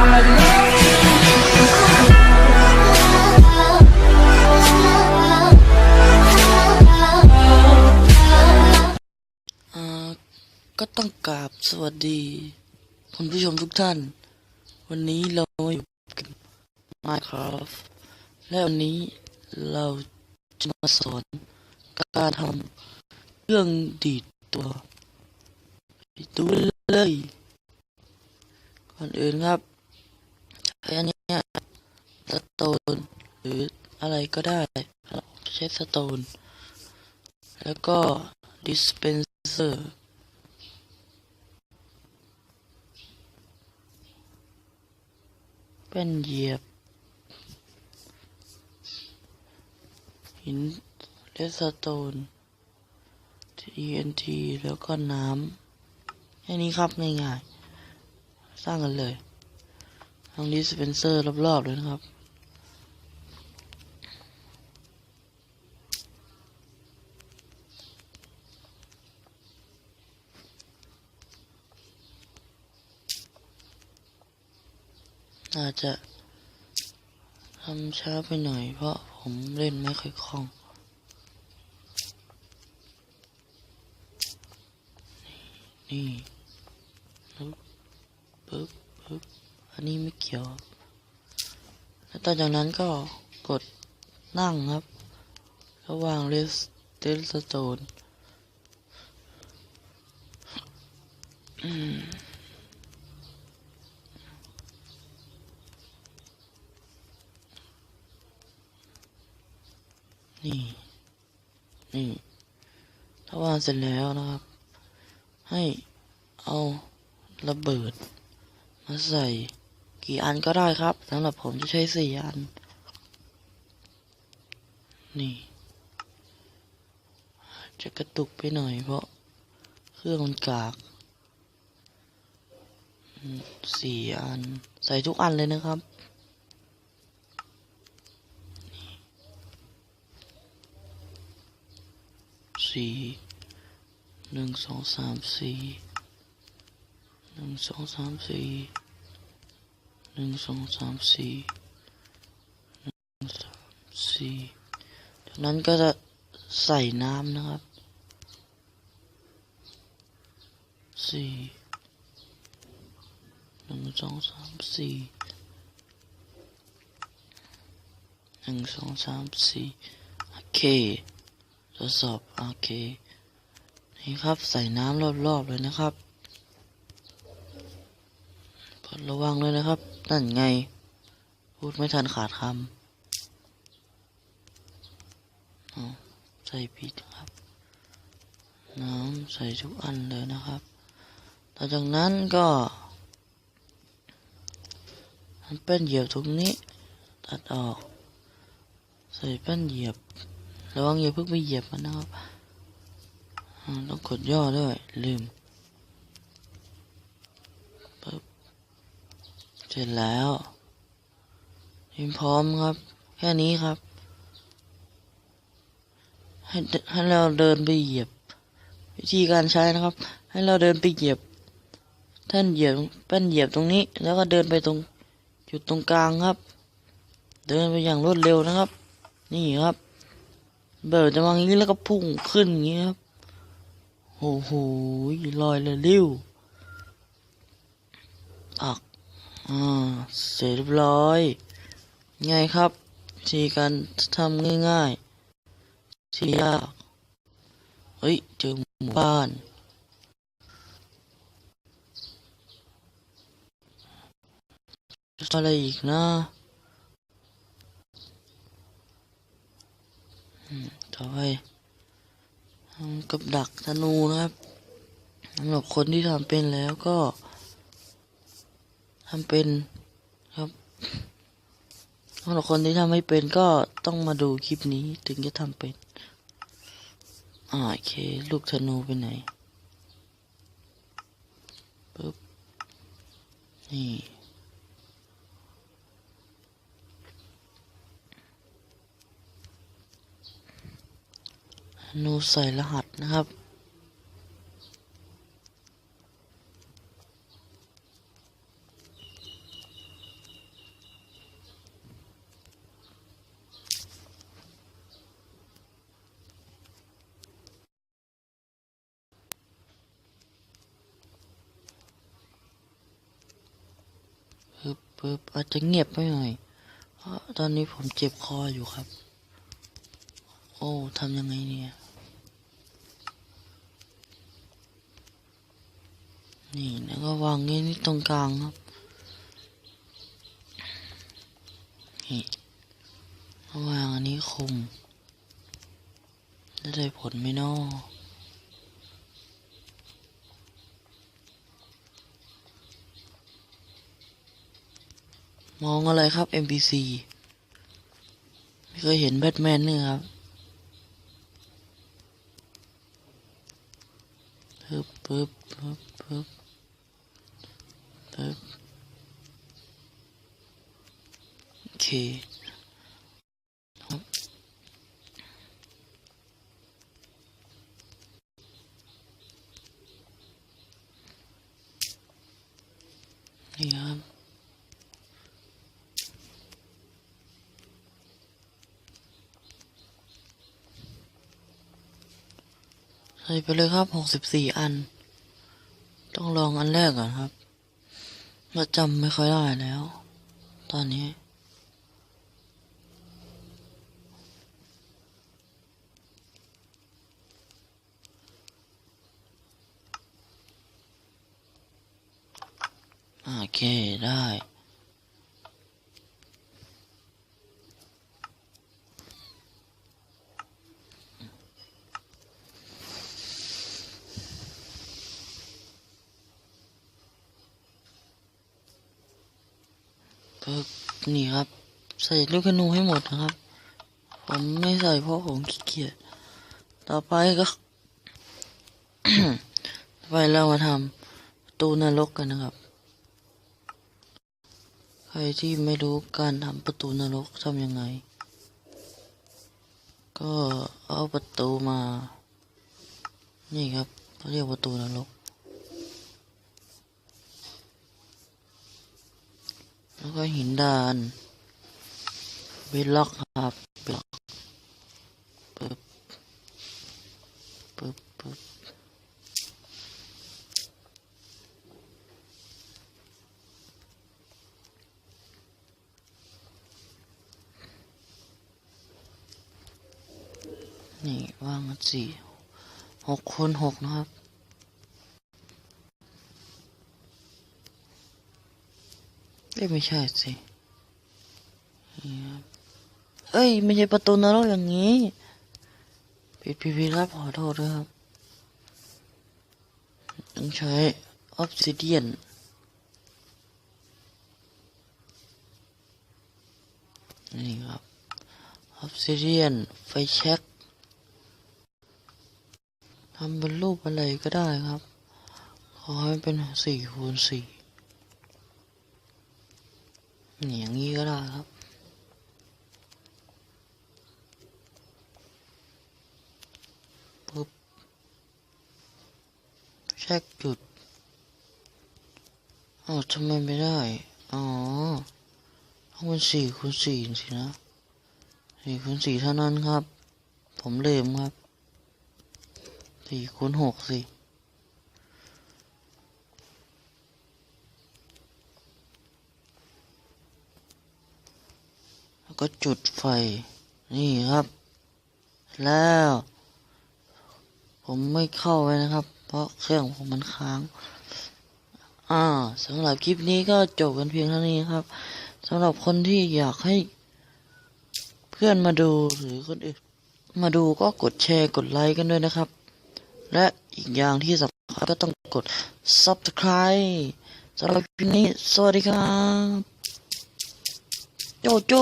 ก็ต้องกราบสวัสดี คุณผู้ชมทุกท่าน วันนี้เราอยู่กับ Minecraft และวันนี้เราจะมาสอนการทำเครื่องดีดตัวดูเลยก่อนอื่นครับ สโตนหรืออะไรก็ได้ครับใช้สโตนแล้วก็ dispenser เป็นเหยียบ หินเลสโตน TNT แล้วก็น้ำแค่นี้ครับง่ายๆ สร้างกันเลยทั้ง dispenser รอบๆเลยนะครับ อาจจะทำช้าไปหน่อย เพราะผมเล่นไม่ค่อยคล่อง นี่ปึ๊บปึ๊บปึ๊บอันนี้ไม่เกี่ยว แล้วต่อจากนั้นก็กดนั่งครับ ระหว่างเรสเตลสโตนอืม นี่ นี่ ถ้าวางเสร็จแล้วนะครับ ให้เอาระเบิด มาใส่กี่อันก็ได้ครับสำหรับผมจะใช้สี่อัน นี่ จะกระตุกไปหน่อยเพราะเครื่องมันกากสี่อัน ใส่ทุกอันเลยนะครับ สี่หนึ่งสองสามสี่หนึ่งสองสามสี่หนึ่งสองสามสี่หนึ่งสามสี่จากนั้นก็จะใส่น้ำนะครับสี่หนึ่งสองสามสี่หนึ่งสองสามสี่โอเค ทดสอบโอเคนี่ครับใส่น้ำรอบๆเลยนะครับกดระวังเลยนะครับ นั่นไง พูดไม่ทันขาดคำใส่ผิดครับ น้ำใส่ทุกอันเลยนะครับต่อจากนั้นก็มันเป็นเหยียบตรงนี้ ตัดออก ใส่แป้นเหยียบ ระวังอย่าเพิ่งไปเหยียบมันนะครับต้องกดย่อด้วย ลืมปึ๊บเสร็จแล้วทีมพร้อมครับ แค่นี้ครับ ให้ให้เราเดินไปเหยียบ วิธีการใช้นะครับ ให้เราเดินไปเหยียบท่านเหยียบแป้นเหยียบตรงนี้ แล้วก็เดินไปตรงจุดตรงกลางครับ เดินไปอย่างรวดเร็วนะครับ นี่ครับ เบิร์จะวางอย่างนี้แล้วก็พุ่งขึ้นอย่างนี้ครับโอ้โหลอยเลยริ้วอักอ่าเสร็จเรียบร้อยไงครับวิธีการทำง่ายๆที่ยากเฮ้ยเจอหมู่บ้านอะไรอีกนะอืมต่อไปทำกับ ดักธนูนะครับสำหรับคนที่ทำเป็นแล้วก็ทำเป็นครับสำหรับคนที่ทำไม่เป็นก็ต้องมาดูคลิปนี้ถึงจะทำเป็นอโอเค ลูกธนูไปไหนปึ๊บนี่นูใส่รหัส นะครับ ปึ๊บปึ๊บอาจจะเงียบไปหน่อย เพราะตอนนี้ผมเจ็บคออยู่ครับ โอ้ทำยังไงเนี่ย นี่แล้วก็วางนี้นี่ตรงกลางครับนี่วางอันนี้คมจะได้ผลไหมนอมองอะไรครับ NPC ไม่เคยเห็นแบทแมนเนี่ยครับปึ๊บปึ๊บปึ๊บปึ๊บปึ๊บโอเคครับ นี่ครับใส่ไปเลยครับหกสิบสี่อัน ต้องลองอันแรกก่อนครับมาจำไม่ค่อยได้แล้ว ตอนนี้ โอ เค ได้ปึ๊บนี่ครับ ใส่ลูกขนูให้หมดนะครับ ผมไม่ใส่เพราะผมขี้เกียจ ต่อไปก็ ต่อไปเรามาทำตูนรกกันนะครับ ใครที่ไม่รู้การทำประตูนรกทำยังไง ก็เอาประตูมา นี่ครับเขาเรียกประตูนรก แล้วก็หินดานเบลล็อกครับเบล็อกปึ๊บปึ๊บ นี่ว่างสี่หกคูณหกนะครับ เอ้ยไม่ใช่สิเอ้ย ไม่ใช่ประตูนรกอย่างนี้ ผิดผิดผิดครับ ขอโทษด้วยครับ ต้องใช้ออฟซิเดียนนี่ครับออฟซิเดียนไฟแช็ก ทำเป็นรูปอะไรก็ได้ครับ ขอให้เป็นสี่คูณสี่อย่างนี้ก็ได้ครับปึ๊บ เช็คจุดอ้าวทำไมไม่ได้ อ๋อต้องเป็นสี่คูณสี่สินะสี่คูณสี่เท่านั้นครับ ผมเลืมครับ สี่คูณหกสิแล้วก็จุดไฟ นี่ครับ แล้ว ผมไม่เข้าไว้นะครับ เพราะเครื่องผมมันค้าง อ่าสำหรับคลิปนี้ก็จบกันเพียงเท่านี้ครับสำหรับคนที่อยากให้เพื่อนมาดูหรือคนอื่นมาดูก็กดแชร์กดไลค์กันด้วยนะครับ และอีกอย่างที่สำคัญก็ต้องกด subscribe สำหรับคลิปนี้ สวัสดีครับ โจโจ